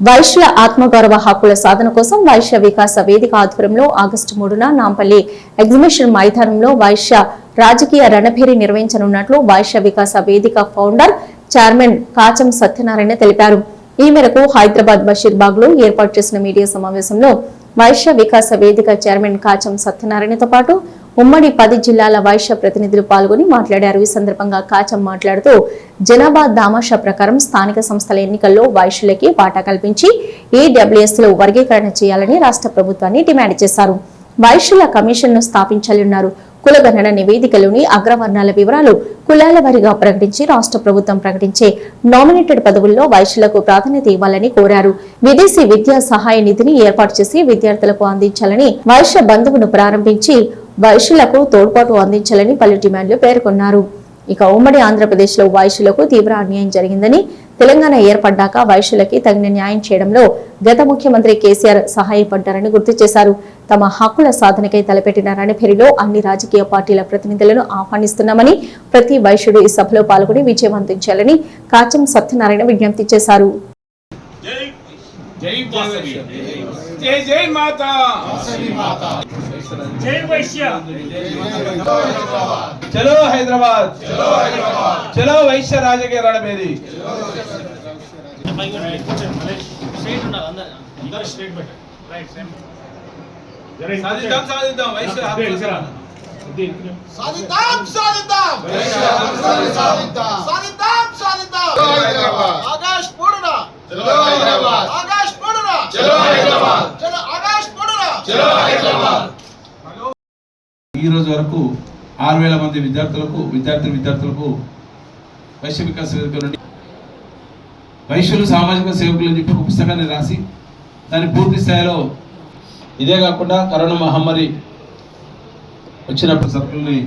వైశ్య ఆత్మగౌరవ హక్కుల సాధన కోసం వైశ్య వికాస వేదిక ఆధ్వర్యంలో ఆగస్టు మూడున నాంపల్లి ఎగ్జిబిషన్ మైదానంలో వైశ్య రాజకీయ రణభేరి నిర్వహించనున్నట్లు వైశ్య వికాస వేదిక ఫౌండర్ చైర్మన్ కాచం సత్యనారాయణ తెలిపారు. ఈ మేరకు హైదరాబాద్ బషీర్బాగ్లో ఏర్పాటు చేసిన మీడియా సమావేశంలో వైశ్య వికాస వేదిక చైర్మన్ కాచం సత్యనారాయణతో పాటు ఉమ్మడి పది జిల్లాల వైశ్య ప్రతినిధులు పాల్గొని మాట్లాడారు. ఈ సందర్భంగా కాచం మాట్లాడుతూ జనాభా దామాషా ప్రకారం స్థానిక సంస్థల ఎన్నికల్లో వైశ్యులకి వాటా కల్పించి ఈడబ్ల్యూఎస్లో వర్గీకరణ చేయాలని రాష్ట్ర ప్రభుత్వాన్ని డిమాండ్ చేశారు. వైశ్యుల కమిషన్ను స్థాపించాలన్నారు కులగణన నివేదికలోని అగ్రవర్ణాల వివరాలు కులాల వారీగా ప్రకటించి రాష్ట్ర ప్రభుత్వం ప్రకటించే నామినేటెడ్ పదవుల్లో వైశ్యులకు ప్రాధాన్యత ఇవ్వాలని కోరారు. విదేశీ విద్యా సహాయ నిధిని ఏర్పాటు చేసి విద్యార్థులకు అందించాలని వైశ్య బంధువును ప్రారంభించి వైశ్యులకు తోడ్పాటు అందించాలని పలు డిమాండ్లు పేర్కొన్నారు. ఇక ఉమ్మడి ఆంధ్రప్రదేశ్లో వైశ్యులకు తీవ్ర అన్యాయం జరిగిందని తెలంగాణ ఏర్పడ్డాక వైశ్యులకి తగిన న్యాయం చేయడంలో గత ముఖ్యమంత్రి కేసీఆర్ సహాయపడ్డారని గుర్తు చేశారు. తమ హక్కుల సాధనకై తలపెట్టిన పేరులో అన్ని రాజకీయ పార్టీల ప్రతినిధులను ఆహ్వానిస్తున్నామని ప్రతి వైశ్యుడు ఈ సభలో పాల్గొని విజయవంతం చేయాలని కాచం సత్యనారాయణ విజ్ఞప్తి చేశారు. జై జై వాసవి జై జై మాతా జై వైశ్య చలో హైదరాబాద్ చలో వైశ్య రాజకీయ రణబేరి సాధిద్దాం సాధిద్దాం వైశ్య హక్కుల సాధన. సాధిద్దాం సాధిద్దాం సాధిద్దాం సాధిద్దాం ఆకాష్ పూర్ణ ఆకాష్ ఈ రోజు వరకు ఆరు వేల మంది విద్యార్థులకు విద్యార్థి విద్యార్థులకు వైశ్య వికాస వేదిక నుండి వైశ్యులు సామాజిక సేవకులు అని చెప్పి ఒక పుస్తకాన్ని రాసి దాన్ని పూర్తి స్థాయిలో ఇదే కాకుండా కరోనా మహమ్మారి వచ్చినప్పుడు సరుకుల్ని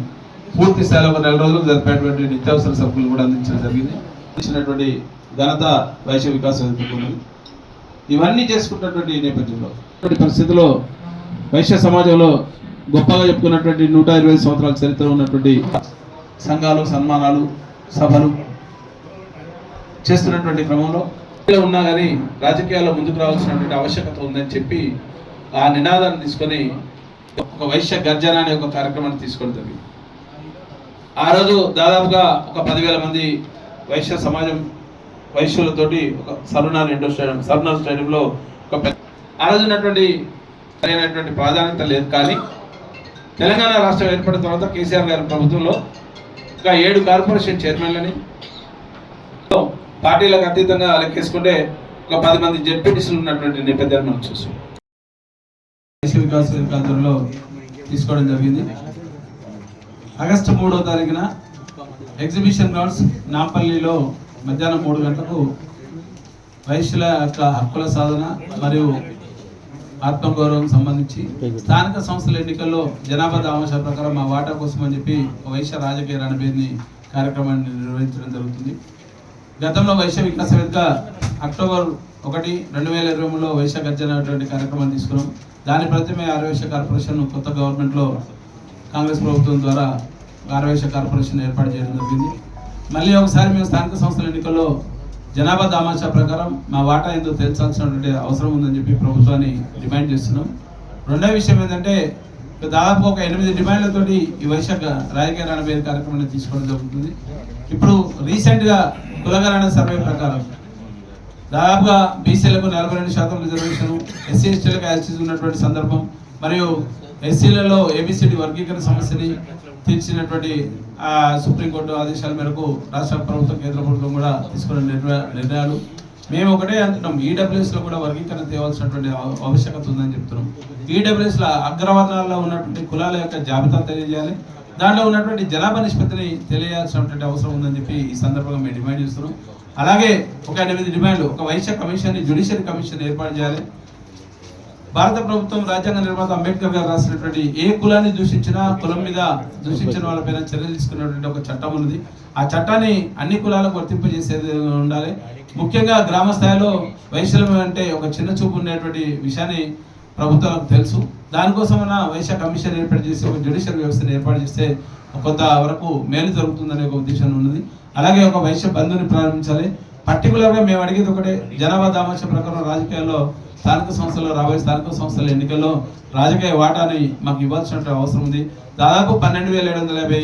పూర్తి స్థాయిలో ఒక నెల రోజులకు జరిపేటువంటి నిత్యావసర సరుకులు కూడా అందించడం జరిగింది. ఇచ్చినటువంటి ఘనత వైశ్య వికాస ఉన్నది. ఇవన్నీ చేసుకున్నటువంటి నేపథ్యంలో ఇటువంటి పరిస్థితుల్లో వైశ్య సమాజంలో గొప్పగా చెప్పుకున్నటువంటి నూట ఇరవై సంవత్సరాల చరిత్ర ఉన్నటువంటి సంఘాలు సన్మానాలు సభలు చేస్తున్నటువంటి క్రమంలో ఇలా ఉన్నా కానీ రాజకీయాల్లో ముందుకు రావాల్సినటువంటి ఆవశ్యకత ఉందని చెప్పి ఆ నినాదాన్ని తీసుకొని ఒక వైశ్య గర్జన అనే ఒక కార్యక్రమాన్ని తీసుకోవడం జరిగింది. ఆ రోజు దాదాపుగా ఒక పదివేల మంది వైశ్య సమాజం వైశ్యులతోటి ఒక సరునార్ ఇండోర్ స్టేడియం సరునార్ స్టేడియంలో ఒక పెద్ద ఆ రోజు ఉన్నటువంటి సరైనటువంటి ప్రాధాన్యత లేదు. కానీ తెలంగాణ రాష్ట్రం ఏర్పడిన తర్వాత కేసీఆర్ గారి ప్రభుత్వంలో ఇంకా ఏడు కార్పొరేషన్ చైర్మన్లని పార్టీలకు అతీతంగా లెక్కేసుకుంటే ఒక పది మంది జడ్పీటీసీలు ఉన్నటువంటి నేపథ్యాన్ని మనం చూసాం దేశ వికాస్ ప్రాంతంలో తీసుకోవడం జరిగింది. ఆగస్టు మూడో తారీఖున ఎగ్జిబిషన్ గ్రౌండ్స్ నాంపల్లిలో మధ్యాహ్నం మూడు గంటలకు వైశ్యుల యొక్క హక్కుల సాధన మరియు ఆత్మగౌరవం సంబంధించి స్థానిక సంస్థల ఎన్నికల్లో జనాభా దామాషా ప్రకారం మా వాటా కోసం అని చెప్పి ఒక వైశ్య రాజకీయ రణబేరిని కార్యక్రమాన్ని నిర్వహించడం జరుగుతుంది. గతంలో వైశ్య వికాస వేదిక అక్టోబర్ ఒకటి రెండు వేల ఇరవై మూడులో వైశ్య గర్జన కార్యక్రమాన్ని తీసుకున్నాం. దాని ప్రతిమే ఆరవేశ కార్పొరేషన్ కొత్త గవర్నమెంట్లో కాంగ్రెస్ ప్రభుత్వం ద్వారా ఆరవేశ కార్పొరేషన్ ఏర్పాటు చేయడం జరిగింది. మళ్ళీ ఒకసారి మేము స్థానిక సంస్థల ఎన్నికల్లో జనాభా దామాషా ప్రకారం మా వాటా ఎంతో తెలుసాల్సినటువంటి అవసరం ఉందని చెప్పి ప్రభుత్వాన్ని డిమాండ్ చేస్తున్నాం. రెండో విషయం ఏంటంటే దాదాపు ఒక ఎనిమిది డిమాండ్లతోటి ఈ వైశాఖ రాజకీయ రణబేరి కార్యక్రమాన్ని తీసుకోవడం జరుగుతుంది. ఇప్పుడు రీసెంట్గా కులగణన సర్వే ప్రకారం దాదాపుగా బీసీలకు నలభై రెండు శాతం రిజర్వేషన్ ఎస్సీ ఎస్టీలకు యాక్సిస్ ఉన్నటువంటి సందర్భం మరియు ఎస్సీలలో ఏబిసిడి వర్గీకరణ సమస్యని తీర్చినటువంటి సుప్రీంకోర్టు ఆదేశాల మేరకు రాష్ట్ర ప్రభుత్వం కేంద్ర ప్రభుత్వం కూడా తీసుకున్న నిర్ణయ నిర్ణయాలు. మేము ఒకటే అంటున్నాం ఈడబ్ల్యూఎస్లో కూడా వర్గీకరణ తేవాల్సినటువంటి ఆవశ్యకత ఉందని చెప్తున్నాం. ఈడబ్ల్యూఎస్ అగ్రవర్ణాల్లో ఉన్నటువంటి కులాల యొక్క జాబితా తెలియజేయాలి. దాంట్లో ఉన్నటువంటి జనాభా నిష్పత్తిని తెలియాల్సినటువంటి అవసరం ఉందని చెప్పి ఈ సందర్భంగా మేము డిమాండ్ చేస్తున్నాం. అలాగే ఒక ఎనిమిది డిమాండ్లు ఒక వైశ్య కమిషన్ జ్యుడిషియల్ కమిషన్ ఏర్పాటు చేయాలి. భారత ప్రభుత్వం రాజ్యాంగ నిర్మాత అంబేద్కర్ గారు రాసినటువంటి ఏ కులాన్ని దూషించినా కులం మీద దూషించిన వాళ్ళపైన చర్యలు తీసుకున్నటువంటి ఒక చట్టం ఉన్నది. ఆ చట్టాన్ని అన్ని కులాలకు వర్తింపజేసేది ఉండాలి. ముఖ్యంగా గ్రామ స్థాయిలో వైశ్యం అంటే ఒక చిన్న చూపు ఉండేటువంటి విషయాన్ని ప్రభుత్వాలకు తెలుసు. దానికోసమైనా వైశ్య కమిషన్ ఏర్పాటు చేసి ఒక జ్యుడిషియల్ వ్యవస్థను ఏర్పాటు చేస్తే కొంత వరకు మేలు జరుగుతుందనే ఒక ఉద్దేశం ఉన్నది. అలాగే ఒక వైశ్య బంధుని ప్రారంభించాలి. పర్టికులర్గా మేము అడిగేది ఒకటే జనాభా దామాష ప్రకారం రాజకీయాల్లో స్థానిక సంస్థల్లో రాబోయే స్థానిక సంస్థల ఎన్నికల్లో రాజకీయ వాటాని మాకు ఇవ్వాల్సిన అవసరం ఉంది. దాదాపు పన్నెండు వేల ఏడు వందల యాభై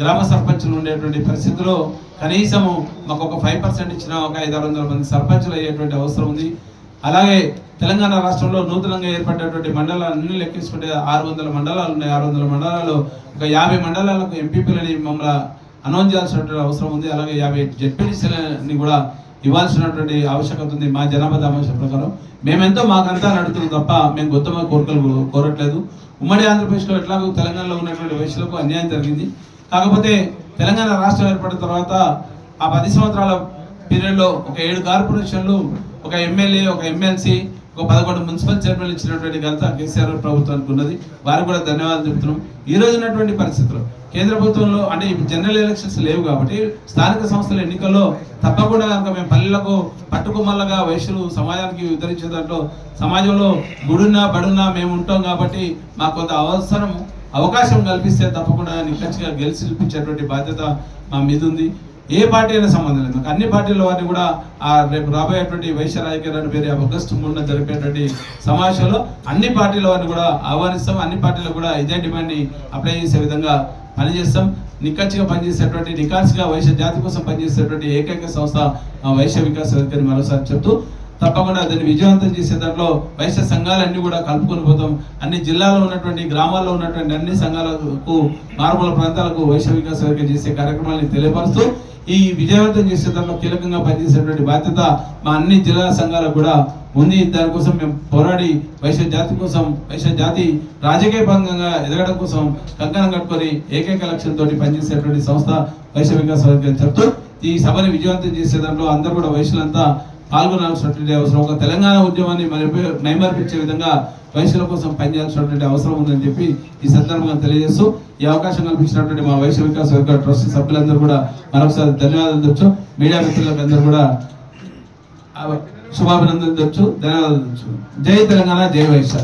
గ్రామ సర్పంచులు ఉండేటువంటి పరిస్థితిలో కనీసము మాకు ఒక ఫైవ్ పర్సెంట్ ఇచ్చిన ఒక ఐదు ఆరు వందల మంది సర్పంచులు అయ్యేటువంటి అవసరం ఉంది. అలాగే తెలంగాణ రాష్ట్రంలో నూతనంగా ఏర్పడేటువంటి మండలాలన్నీ లెక్కించుకుంటే ఆరు వందల మండలాలు ఉన్నాయి. ఆరు వందల మండలాలు ఒక యాభై మండలాలకు ఎంపీపీలని మమ్మల్ని అనౌన్స్ చేయాల్సినటువంటి అవసరం ఉంది. అలాగే యాభై జెడ్పీటీసీలని కూడా ఇవ్వాల్సినటువంటి ఆవశ్యకత ఉంది మా జనాభా దామాష ప్రకారం. మేమెంతో మాకంతా నడుతుంది తప్ప మేము గొప్ప కోరికలు కోరట్లేదు. ఉమ్మడి ఆంధ్రప్రదేశ్లో ఎట్లాగో తెలంగాణలో ఉన్నటువంటి వయసులకు అన్యాయం జరిగింది. కాకపోతే తెలంగాణ రాష్ట్రం ఏర్పడిన తర్వాత ఆ పది సంవత్సరాల పీరియడ్లో ఒక ఏడు కార్పొరేషన్లు ఒక ఎమ్మెల్యే ఒక ఎమ్మెల్సీ ఒక పదకొండు మున్సిపల్ చైర్మన్లు ఇచ్చినటువంటి ఘనత కేసీఆర్ ప్రభుత్వానికి ఉన్నది. వారికి కూడా ధన్యవాదాలు చెబుతున్నాం. ఈ రోజు ఉన్నటువంటి పరిస్థితులు కేంద్ర ప్రభుత్వంలో అంటే జనరల్ ఎలక్షన్స్ లేవు కాబట్టి స్థానిక సంస్థల ఎన్నికల్లో తప్పకుండా కనుక మేము పల్లెలకు పట్టుకుమల్లగా వయసులు సమాజానికి వితరించే దాంట్లో సమాజంలో గుడున్నా బడున్నా మేము ఉంటాం కాబట్టి మాకు కొంత అవసరం అవకాశం కల్పిస్తే తప్పకుండా నిఖచ్చిగా గెలిచి చూపించేటువంటి బాధ్యత మా మీద ఉంది. ఏ పార్టీ అయినా సంబంధం లేదు. అన్ని పార్టీల వారిని కూడా ఆ రేపు రాబోయేటువంటి వైశ్య రాజకీయాలను పేరు ఆగస్టు మూడున జరిపేటువంటి సమావేశంలో అన్ని పార్టీల వారిని కూడా ఆహ్వానిస్తాం. అన్ని పార్టీలు కూడా ఇదే డిమాండ్ని అప్లై చేసే విధంగా పనిచేస్తాం. నిక్కచ్చిగా పనిచేసేటువంటి నికాల్స్గా వైశ్య జాతి కోసం పనిచేసేటువంటి ఏకైక సంస్థ వైశ్య వికాస్ అధికారి మరోసారి చెప్తూ తప్పకుండా దాన్ని విజయవంతం చేసే దాంట్లో వైశ్య సంఘాలన్నీ కూడా కలుపుకొని పోతాం. అన్ని జిల్లాలో ఉన్నటువంటి గ్రామాల్లో ఉన్నటువంటి అన్ని సంఘాలకు మారుమూల ప్రాంతాలకు వైశ్య వికాస అధికారి చేసే కార్యక్రమాన్ని తెలియపరుస్తూ ఈ విజయవంతం చేసే దాంట్లో కీలకంగా పనిచేసేటువంటి బాధ్యత మా అన్ని జిల్లా సంఘాలకు కూడా ఉంది. దానికోసం మేము పోరాడి వైశ్య జాతి కోసం వైశ్య జాతి రాజకీయ భంగంగా ఎదగడం కోసం కంకణం కట్టుకొని ఏకైక లక్ష్యంతో పనిచేసేటువంటి సంస్థ వైశ్య వికాస వర్గం చెప్తూ ఈ సభని విజయవంతం చేసే దాంట్లో అందరూ కూడా వయసులంతా పాల్గొనాల్సినటువంటి అవసరం. ఒక తెలంగాణ ఉద్యమాన్ని మరి మైమర్పించే విధంగా వయసుల కోసం పనిచేయాల్సినటువంటి అవసరం ఉందని చెప్పి ఈ సందర్భంగా తెలియజేస్తూ ఈ అవకాశం కల్పించినటువంటి మా వైశ్య వికాస్ వర్గ ట్రస్ట్ సభ్యులందరూ కూడా మరొకసారి ధన్యవాదాలు తెచ్చు మీడియా మిత్రులకు అందరూ కూడా శుభాభినందనలు తెచ్చు ధన్యవాదాలు తెచ్చు జై తెలంగాణ జై వైశ్య